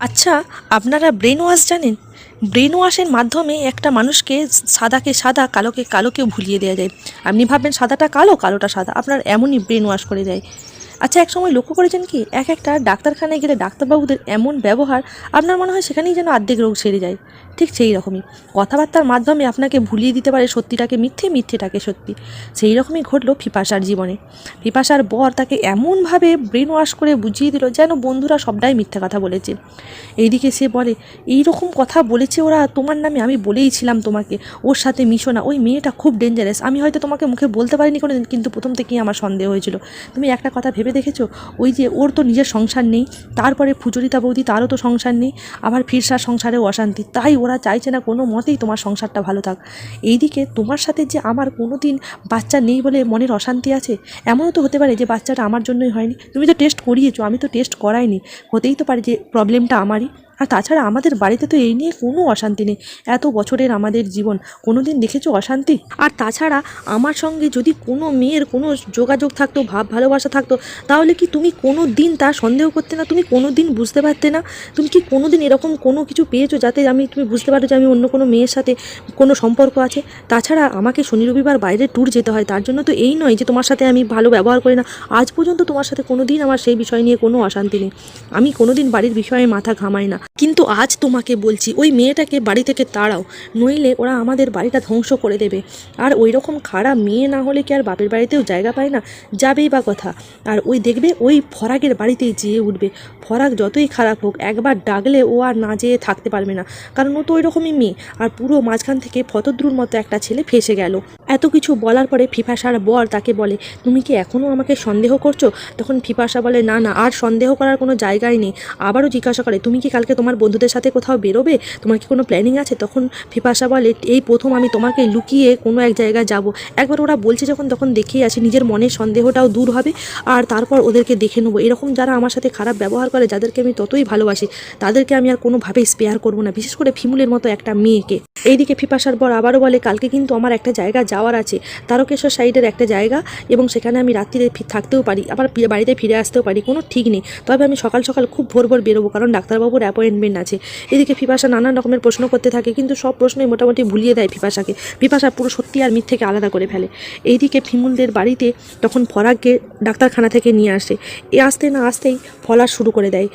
আচ্ছা আপনারা brain wash জানেন? ব্রেন ওয়াশের মাধ্যমে একটা মানুষকে সাদাকে সাদা, কালোকে কালোকেও ভুলিয়ে দেওয়া যায়। আপনি ভাববেন সাদাটা কালো, কালোটা সাদা। আপনার এমনই ব্রেন ওয়াশ করে দেয়। আচ্ছা এক সময় লক্ষ্য করেছেন কি? এক একটা ডাক্তারখানায় গেলে ডাক্তারবাবুদের এমন ব্যবহার, আপনার মনে হয় সেখানেই যেন আর্ধেক রোগ সেরে যায়। ঠিক সেই রকমই। কথাবার্তার মাধ্যমে আপনাকে ভুলিয়ে দিতে পারে সত্যিটাকে, মিথ্যে মিথ্যেটাকে সত্যি। সেই রকমই ঘটলো ফিপাসার জীবনে। ফিপাসার বর তাকে এমনভাবে ব্রেন ওয়াশ করে বুঝিয়ে দিল যেন বন্ধুরা সবটাই মিথ্যা কথা বলেছে। এইদিকে সে বলে এই রকম কথা বলেছে ওরা, তোমার নামে আমি বলেইছিলাম তোমাকে। ওর সাথে মিশো না, ওই মেয়েটা খুব ডেঞ্জারাস আমি হয়তো তোমাকে মুখে বলতে পারিনি কোনোদিন, কিন্তু প্রথম থেকেই আমার সন্দেহ হয়েছিল। তুমি একটা কথা ভেবে দেখেছ? ওই যে ওর তো নিজের সংসার নেই, তারপরে ফুচরিতা বৌদি, তারও তো সংসার নেই। আবার ফিরসার সংসারেও অশান্তি, তাই ওরা চাইছে না কোনো মতেই তোমার সংসারটা ভালো থাক। এইদিকে তোমার সাথে যে আমার কোনো দিন বাচ্চা নেই বলে মনের অশান্তি আছে, এমনও তো হতে পারে যে বাচ্চাটা আমার জন্যই হয়নি। তুমি তো টেস্ট করিয়েছো, আমি তো টেস্ট করাইনি। হতেই তো পারে যে প্রবলেমটা আমারই। আর তাছাড়া আমাদের বাড়িতে তো এই নিয়ে কোনো অশান্তি নেই। এত বছরের আমাদের জীবন কোনো দিন দেখেছ অশান্তি? আর তাছাড়া আমার সঙ্গে যদি কোনো মেয়ের কোনো যোগাযোগ থাকতো, ভাব ভালোবাসা থাকতো, তাহলে কি তুমি কোনো দিন তার সন্দেহ করতে না? তুমি কোনো দিন বুঝতে পারতে না? তুমি কি কোনো দিন এরকম কোনো কিছু পেয়েছ যাতে আমি, তুমি বুঝতে পারো যে আমি অন্য কোনো মেয়ের সাথে কোনো সম্পর্ক আছে? তাছাড়া আমাকে শনি রবিবার বাইরে ট্যুর যেতে হয়, তার জন্য তো এই নয় যে তোমার সাথে আমি ভালো ব্যবহার করি না। আজ পর্যন্ত তোমার সাথে কোনো দিন আমার সেই বিষয় নিয়ে কোনো অশান্তি নেই। আমি কোনো দিন বাড়ির বিষয়ে মাথা ঘামাই না। কিন্তু আজ তোমাকে বলছি, ওই মেয়েটাকে বাড়ি থেকে তাড়াও, নইলে ওরা আমাদের বাড়িটা ধ্বংস করে দেবে। আর ওই রকম খারাপ মেয়ে না হলে কি আর বাপের বাড়িতেও জায়গা পায় না? যাবেই বা কথা। আর ওই দেখবে, ওই ফরাকের বাড়িতেই যেয়ে উঠবে। ফরাক যতই খারাপ হোক, একবার ডাকলে ও আর না যেয়ে থাকতে পারবে না। কারণ ও তো ওই রকমই মেয়ে। আর পুরো মাঝখান থেকে ফতদ্রুর মতো একটা ছেলে ফেসে গেল। এত কিছু বলার পরে ফিফাসার বর তাকে বলে, তুমি কি এখনও আমাকে সন্দেহ করছ? তখন ফিফাসা বলে, না না, আর সন্দেহ করার কোনো জায়গাই নেই। আবারও জিজ্ঞাসা করে, তুমি কি কালকে তোমার বন্ধুদের সাথে কোথাও বেরোবে? তোমার কি কোনো প্ল্যানিং আছে? তখন ফিফাসা বলে, এই প্রথম আমি তোমাকে লুকিয়ে কোনো এক জায়গায় যাব। একবার ওরা বলছে যখন, তখন দেখেই আসি নিজের মনের সন্দেহটাও দূর হবে, আর তারপর ওদেরকে দেখে নেব। এরকম যারা আমার সাথে খারাপ ব্যবহার করে, যাদেরকে আমি ততই ভালোবাসি, তাদেরকে আমি আর কোনোভাবেই স্পেয়ার করব না, বিশেষ করে ফিমুলের মতো একটা মেয়েকে। এইদিকে ফিপাসার পর আবারও বলে, কালকে কিন্তু আমার একটা জায়গা যাওয়ার আছে। তারকেশ্বর সাইডের একটা জায়গা এবং সেখানে আমি রাত্রিরে ফি- থাকতেও পারি, আবার বাড়িতে ফিরে আসতেও পারি, কোনো ঠিক নেই। তবে আমি সকাল সকাল খুব ভোর ভোর বেরোবো, কারণ ডাক্তারবাবুর অ্যাপয়েন্টমেন্ট আছে। এদিকে ফিপাসা নানান রকমের প্রশ্ন করতে থাকে, কিন্তু সব প্রশ্নই মোটামুটি ভুলিয়ে দেয় ফিপাসাকে। ফিপাসা পুরো সত্যি আর মিথ্যেকে আলাদা করে ফেলে। এইদিকে ফিমুলদের বাড়িতে তখন ফরাককে ডাক্তারখানা থেকে নিয়ে আসে। এ আসতে না আসতেই ফলার শুরু করে দেয়।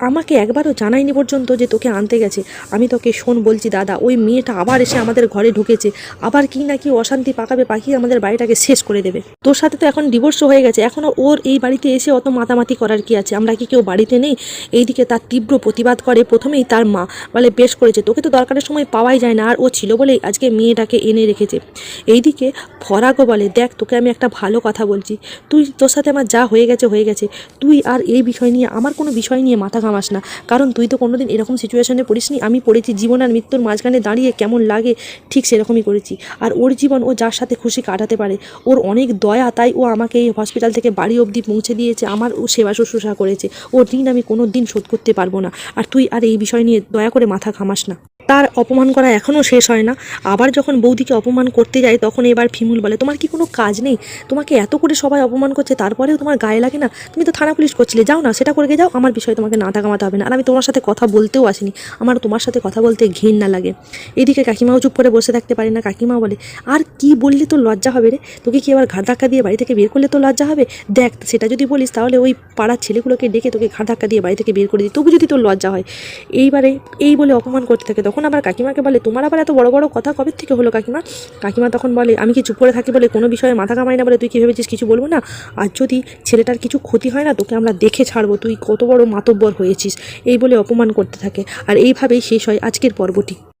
আমাকে একবারও জানায়নি পর্যন্ত যে তোকে আনতে গেছে। আমি তোকে শোন বলছি, দাদা, ওই মেয়েটা আবার এসে আমাদের ঘরে ঢুকেছে। আবার কি না কি অশান্তি পাকাবে, পাখি আমাদের বাড়িটাকে শেষ করে দেবে। তোর সাথে তো এখন ডিভোর্স হয়ে গেছে। এখনও ওর এই বাড়িতে এসে অত মাতামাতি করার কি আছে? আমরা কি কেউ বাড়িতে নেই? এইদিকে তার তীব্র প্রতিবাদ করে। প্রথমেই তার মা বলে, বেশ করেছে। তোকে তো দরকারের সময় পাওয়াই যায় না। আর ও ছিল বলেই আজকে মেয়েটাকে এনে রেখেছে। এইদিকে ফরাগও বলে, দেখ, তোকে আমি একটা ভালো কথা বলছি। তুই তোর সাথে আমার যা হয়ে গেছে হয়ে গেছে। তুই আর এই বিষয় নিয়ে, আমার কোনো বিষয় নিয়ে মাথা ঘামাস না। কারণ তুই তো কোনোদিন এরকম সিচুয়েশনে পড়িসনি। আমি পড়েছি, জীবন আর মৃত্যুর মাঝখানে দাঁড়িয়ে কেমন লাগে, ঠিক সেরকমই করেছি। আর ওর জীবন ও যার সাথে খুশি কাটাতে পারে। ওর অনেক দয়া, তাই ও আমাকে এই হসপিটাল থেকে বাড়ি অবধি পৌঁছে দিয়েছে। আমার ও সেবা শুশ্রূষা করেছে। ওর ঋণ আমি কোনো দিন শোধ করতে পারব না। আর তুই আর এই বিষয় নিয়ে দয়া করে মাথা ঘামাস না। তার অপমান করা এখনও শেষ হয় না। আবার যখন বৌদিকে অপমান করতে যায়, তখন এবার ফিমুল বলে, তোমার কি কোনো কাজ নেই? তোমাকে এত করে সবাই অপমান করছে, তারপরেও তোমার গায়ে লাগে না? তুমি তো থানা পুলিশ করছিলে, যাও না, সেটা করে যাও, আমার বিষয়ে তোমাকে না কামাতে হবে না। আর আমি তোমার সাথে কথা বলতেও আসিনি। আমার তোমার সাথে কথা বলতে ঘৃণা লাগে। এদিকে কাকিমাও চুপ করে বসে থাকতে পারে না। কাকিমা বলে, আর কি বললে তো লজ্জা হবে রে? তোকে কি আবার ঘাড় ধাক্কা দিয়ে বাড়ি থেকে বের করলে তো লজ্জা হবে? দেখ, সেটা যদি বলিস, তাহলে ওই পাড়ার ছেলেগুলোকে ডেকে তোকে ঘাড় ধাক্কা দিয়ে বাড়ি থেকে বের করে দিই। তবু যদি তোর লজ্জা হয়। এইবারে এই বলে অপমান করতে থাকে তখন আবার কাকিমাকে বলে, তোমার আবার এত বড় বড় কথা কবে থেকে হলো কাকিমা? কাকিমা তখন বলে, আমি কি চুপ করে থাকি বলে কোনো বিষয়ে মাথা কামাই না বলে তুই কী ভেবেছিস কিছু বলব না? আর যদি ছেলেটার কিছু ক্ষতি হয় না, তোকে আমরা দেখে ছাড়বো। তুই কত বড় মাতব্বর হয়েছিস। এই বলে অপমান করতে থাকে। আর এইভাবেই শেষ হয় আজকের পর্বটি।